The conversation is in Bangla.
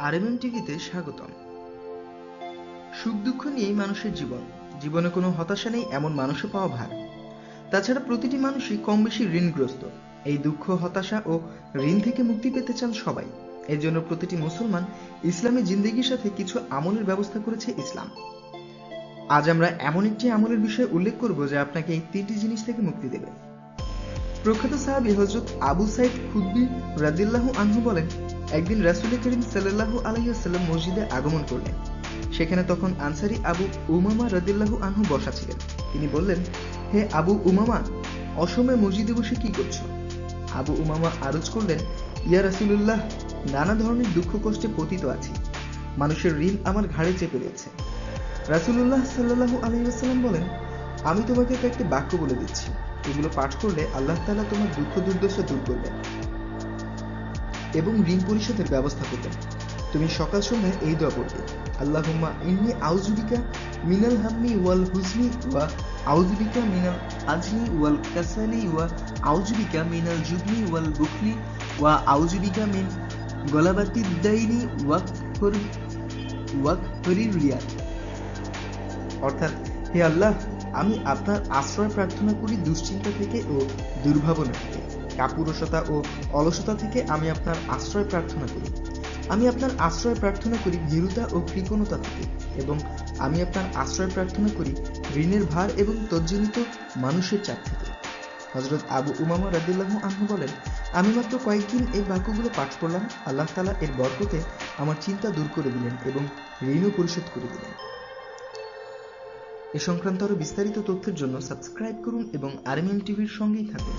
আরএমএম টিভিতে স্বাগতম। সুখ দুঃখ নিয়েই মানুষের জীবন। জীবনে কোনো হতাশা নেই, এমন মানুষও পাওয়া ভার। তাছাড়া প্রতিটি মানুষই কম বেশি ঋণগ্রস্ত। এই দুঃখ, হতাশা ও ঋণ থেকে মুক্তি পেতে চান সবাই। এর জন্য প্রতিটি মুসলমান ইসলামী জিন্দেগির সাথে কিছু আমলের ব্যবস্থা করেছে ইসলাম। আজ আমরা এমন একটি আমলের বিষয়ে উল্লেখ করব যা আপনাকে এই তিনটি জিনিস থেকে মুক্তি দেবে। প্রখ্যাত সাহাবী হজরত আবু সাইদ খুদ্দি রাদিল্লাহু আনহু বলেন একদিন রাসুল করিম সাল্লাল্লাহু আলাইসাল্লাম মসজিদে আগমন করলেন। সেখানে তখন আনসারি আবু উমামা রাদিল্লাহু আনহু বসা ছিলেন। তিনি বললেন, হে আবু উমামা অসময়ে মসজিদে বসে কি করছ? আবু উমামা আরজ করলেন, ইয়া রাসুলুল্লাহ, নানা ধরনের দুঃখ কষ্টে পতিত আছি। মানুষের ঋণ আমার ঘাড়ে চেপে রয়েছে। রাসুলুল্লাহ সাল্লাহু আলহিহাস্লাম বলেন, আমি তোমাকে কয়েকটি বাক্য বলে দিচ্ছি। এগুলো পাঠ করলে আল্লাহ তালা তোমার দুঃখ দুর্দশা দূর করবেন। এবং ঋণ পরিশোধের ব্যবস্থা করবেন তুমি সকাল সন্ধ্যায় এই দোয়া পড়বে। ইন্নি আউজুবিকা মিনাল হাম্মি ওয়াল হুজনি ওয়া আউজুবিকা মিনাল আজনি ওয়াল কাসালি ওয়া আউজুবিকা মিনাল ওয়াল ওয়া আউজুবিকা মিন গলাবাতি দাইনি ওয়াক ফর ওয়াক রিয়াদ অর্থাৎ, হে আল্লাহ, আমি আপনার আশ্রয় প্রার্থনা করি দুশ্চিন্তা থেকে ও দুর্ভাবনা থেকে। কাপুরসতা ও অলসতা থেকে আমি আপনার আশ্রয় প্রার্থনা করি। আমি আপনার আশ্রয় প্রার্থনা করি ভীরুতা ও কৃপণতা থেকে এবং আমি আপনার আশ্রয় প্রার্থনা করি ঋণের ভার এবং তজ্জনিত মানুষের চাপ থেকে। হজরত আবু উমামা রাদিল্লাহ আহ্ন বলেন, আমি মাত্র কয়েকদিন এই বাক্যগুলো পাঠ করলাম, আল্লাহ তালা এর বরকতে আমার চিন্তা দূর করে দিলেন এবং ঋণও পরিশোধ করে দিলেন। এ সংক্রান্ত আরও বিস্তারিত তথ্যের জন্য সাবস্ক্রাইব করুন এবং আরএমএম টিভির সঙ্গেই থাকুন।